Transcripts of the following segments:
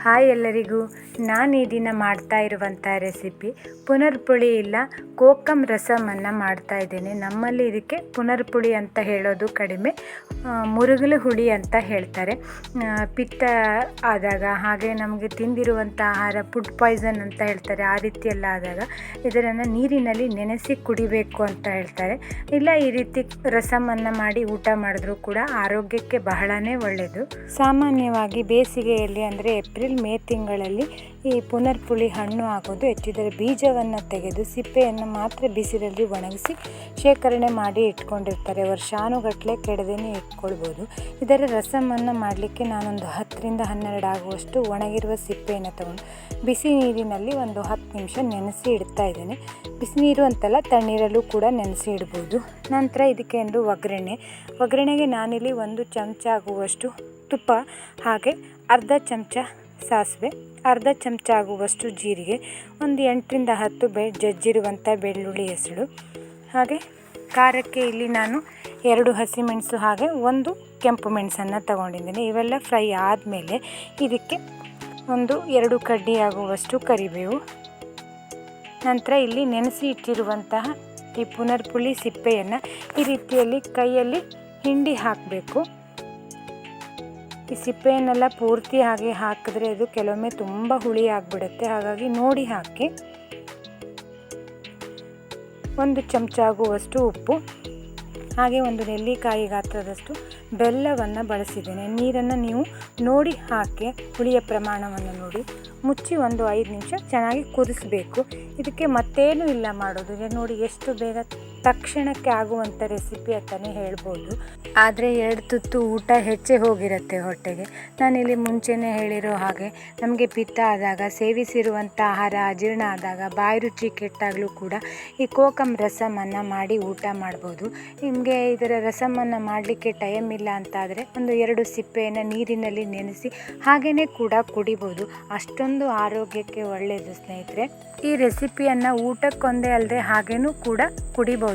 Hi ಎಲ್ಲರಿಗೂ. ನಾನು ಈ ದಿನ ಮಾಡ್ತಾ ಇರುವಂಥ ರೆಸಿಪಿ ಪುನರ್ಪುಳಿ ಇಲ್ಲ ಕೋಕಮ್ ರಸಮನ್ನು ಮಾಡ್ತಾ ಇದ್ದೇನೆ. ನಮ್ಮಲ್ಲಿ ಇದಕ್ಕೆ ಪುನರ್ಪುಳಿ ಅಂತ ಹೇಳೋದು ಕಡಿಮೆ. ಮುರುಗಲು ಹುಳಿ ಅಂತ ಹೇಳ್ತಾರೆ. ಪಿತ್ತ ಆದಾಗ, ಹಾಗೆ ನಮಗೆ ತಿಂದಿರುವಂಥ ಆಹಾರ ಫುಡ್ ಪಾಯ್ಸನ್ ಅಂತ ಹೇಳ್ತಾರೆ, ಆ ರೀತಿಯೆಲ್ಲ ಆದಾಗ ಇದನ್ನು ನೀರಿನಲ್ಲಿ ನೆನೆಸಿ ಕುಡಿಬೇಕು ಅಂತ ಹೇಳ್ತಾರೆ. ಇಲ್ಲ, ಈ ರೀತಿ ರಸಮನ್ನು ಮಾಡಿ ಊಟ ಮಾಡಿದ್ರೂ ಕೂಡ ಆರೋಗ್ಯಕ್ಕೆ ಬಹಳನೇ ಒಳ್ಳೆಯದು ಸಾಮಾನ್ಯವಾಗಿ ಬೇಸಿಗೆಯಲ್ಲಿ ಅಂದರೆ ಏಪ್ರಿಲ್, ಮೇ ತಿಂಗಳಲ್ಲಿ ಈ ಪುನರ್ಪುಳಿ ಹಣ್ಣು ಆಗೋದು ಹೆಚ್ಚಿದರ ಬೀಜವನ್ನು ತೆಗೆದು ಸಿಪ್ಪೆಯನ್ನು ಮಾತ್ರ ಬಿಸಿಲಲ್ಲಿ ಒಣಗಿಸಿ ಶೇಖರಣೆ ಮಾಡಿ ಇಟ್ಕೊಂಡಿರ್ತಾರೆ. ವರ್ಷಾನುಗಟ್ಟಲೆ ಕೆಡದೇನೆ ಇಟ್ಕೊಳ್ಬೋದು. ಇದರ ರಸಮನ್ನು ಮಾಡಲಿಕ್ಕೆ ನಾನೊಂದು ಹತ್ತರಿಂದ ಹನ್ನೆರಡು ಆಗುವಷ್ಟು ಒಣಗಿರುವ ಸಿಪ್ಪೆಯನ್ನು ತಗೊಂಡು ಬಿಸಿ ನೀರಿನಲ್ಲಿ ಒಂದು ಹತ್ತು ನಿಮಿಷ ನೆನೆಸಿ ಇಡ್ತಾ ಇದ್ದೇನೆ. ಬಿಸಿ ನೀರು ಅಂತಲ್ಲ, ತಣ್ಣೀರಲ್ಲೂ ಕೂಡ ನೆನೆಸಿ ಇಡ್ಬೋದು. ನಂತರ ಇದಕ್ಕೆ ಒಂದು ಒಗ್ಗರಣೆ. ಒಗ್ಗರಣೆಗೆ ನಾನಿಲ್ಲಿ ಒಂದು ಚಮಚ ಆಗುವಷ್ಟು ತುಪ್ಪ, ಹಾಗೆ ಅರ್ಧ ಚಮಚ ಸಾಸಿವೆ, ಅರ್ಧ ಚಮಚ ಆಗುವಷ್ಟು ಜೀರಿಗೆ, ಒಂದು ಎಂಟರಿಂದ ಹತ್ತು ಬೆ, ಜಜ್ಜಿರುವಂಥ ಬೆಳ್ಳುಳ್ಳಿ ಹೆಸಳು. ಹಾಗೆ ಖಾರಕ್ಕೆ ಇಲ್ಲಿ ನಾನು ಎರಡು ಹಸಿಮೆಣಸು ಹಾಗೆ ಒಂದು ಕೆಂಪು ಮೆಣಸನ್ನು ತಗೊಂಡಿದ್ದೀನಿ. ಇವೆಲ್ಲ ಫ್ರೈ ಆದಮೇಲೆ ಇದಕ್ಕೆ ಒಂದು ಎರಡು ಕಡ್ಡಿ ಆಗುವಷ್ಟು ಕರಿಬೇವು. ನಂತರ ಇಲ್ಲಿ ನೆನೆಸಿ ಇಟ್ಟಿರುವಂತಹ ಈ ಪುನರ್ಪುಳಿ ಸಿಪ್ಪೆಯನ್ನು ಈ ರೀತಿಯಲ್ಲಿ ಕೈಯಲ್ಲಿ ಹಿಂಡಿ ಹಾಕಬೇಕು. ಈ ಸಿಪ್ಪೆಯನ್ನೆಲ್ಲ ಪೂರ್ತಿ ಹಾಗೆ ಹಾಕಿದ್ರೆ ಅದು ಕೆಲವೊಮ್ಮೆ ತುಂಬ ಹುಳಿ ಆಗಿಬಿಡುತ್ತೆ. ಹಾಗಾಗಿ ನೋಡಿ ಹಾಕಿ. ಒಂದು ಚಮಚ ಆಗುವಷ್ಟು ಉಪ್ಪು, ಹಾಗೆ ಒಂದು ನೆಲ್ಲಿಕಾಯಿ ಗಾತ್ರದಷ್ಟು ಬೆಲ್ಲವನ್ನು ಬಳಸಿದ್ದೇನೆ. ನೀರನ್ನು ನೀವು ನೋಡಿ ಹಾಕಿ, ಹುಳಿಯ ಪ್ರಮಾಣವನ್ನು ನೋಡಿ. ಮುಚ್ಚಿ ಒಂದು ಐದು ನಿಮಿಷ ಚೆನ್ನಾಗಿ ಕುದಿಸಬೇಕು. ಇದಕ್ಕೆ ಮತ್ತೇನು ಇಲ್ಲ ಮಾಡೋದು. ನೋಡಿ ಎಷ್ಟು ಬೇಗ ತಕ್ಷಣಕ್ಕೆ ಆಗುವಂಥ ರೆಸಿಪಿ ಅಂತಲೇ ಹೇಳ್ಬೋದು. ಆದರೆ ಎರಡು ತುತ್ತು ಊಟ ಹೆಚ್ಚೇ ಹೋಗಿರುತ್ತೆ ಹೊಟ್ಟೆಗೆ. ನಾನಿಲ್ಲಿ ಮುಂಚೆನೇ ಹೇಳಿರೋ ಹಾಗೆ ನಮಗೆ ಪಿತ್ತ ಆದಾಗ ಸೇವಿಸಿರುವಂಥ ಆಹಾರ, ಅಜೀರ್ಣ ಆದಾಗ, ಬಾಯಿ ರುಚಿ ಕೆಟ್ಟಾಗಲೂ ಕೂಡ ಈ ಕೋಕಮ್ ರಸಮನ್ನು ಮಾಡಿ ಊಟ ಮಾಡ್ಬೋದು. ನಿಮಗೆ ಇದರ ರಸಮನ್ನು ಮಾಡಲಿಕ್ಕೆ ಟೈಮ್ ಇಲ್ಲ ಅಂತಾದರೆ ಒಂದು ಎರಡು ಸಿಪ್ಪೆಯನ್ನು ನೀರಿನಲ್ಲಿ ನೆನೆಸಿ ಹಾಗೆಯೇ ಕೂಡ ಕುಡಿಬೋದು. ಅಷ್ಟೊಂದು ಆರೋಗ್ಯಕ್ಕೆ ಒಳ್ಳೆಯದು ಸ್ನೇಹಿತರೆ. ಈ ರೆಸಿಪಿಯನ್ನು ಊಟಕ್ಕೊಂದೇ ಅಲ್ಲದೆ ಹಾಗೇನೂ ಕೂಡ ಕುಡಿಬೋದು.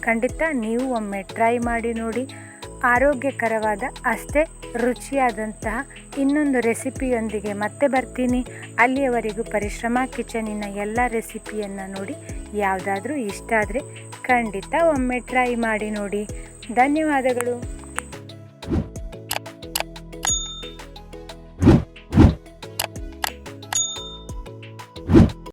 ಖಂಡಿತ ನೀವು ಒಮ್ಮೆ ಟ್ರೈ ಮಾಡಿ ನೋಡಿ. ಆರೋಗ್ಯಕರವಾದ, ಅಷ್ಟೇ ರುಚಿಯಾದಂತಹ ಇನ್ನೊಂದು ರೆಸಿಪಿಯೊಂದಿಗೆ ಮತ್ತೆ ಬರ್ತೀನಿ. ಅಲ್ಲಿಯವರೆಗೂ ಪರಿಶ್ರಮ, ಕಿಚನಿನ ಎಲ್ಲ ರೆಸಿಪಿಯನ್ನು ನೋಡಿ. ಯಾವುದಾದ್ರೂ ಇಷ್ಟ ಆದರೆ ಖಂಡಿತ ಒಮ್ಮೆ ಟ್ರೈ ಮಾಡಿ ನೋಡಿ. ಧನ್ಯವಾದಗಳು.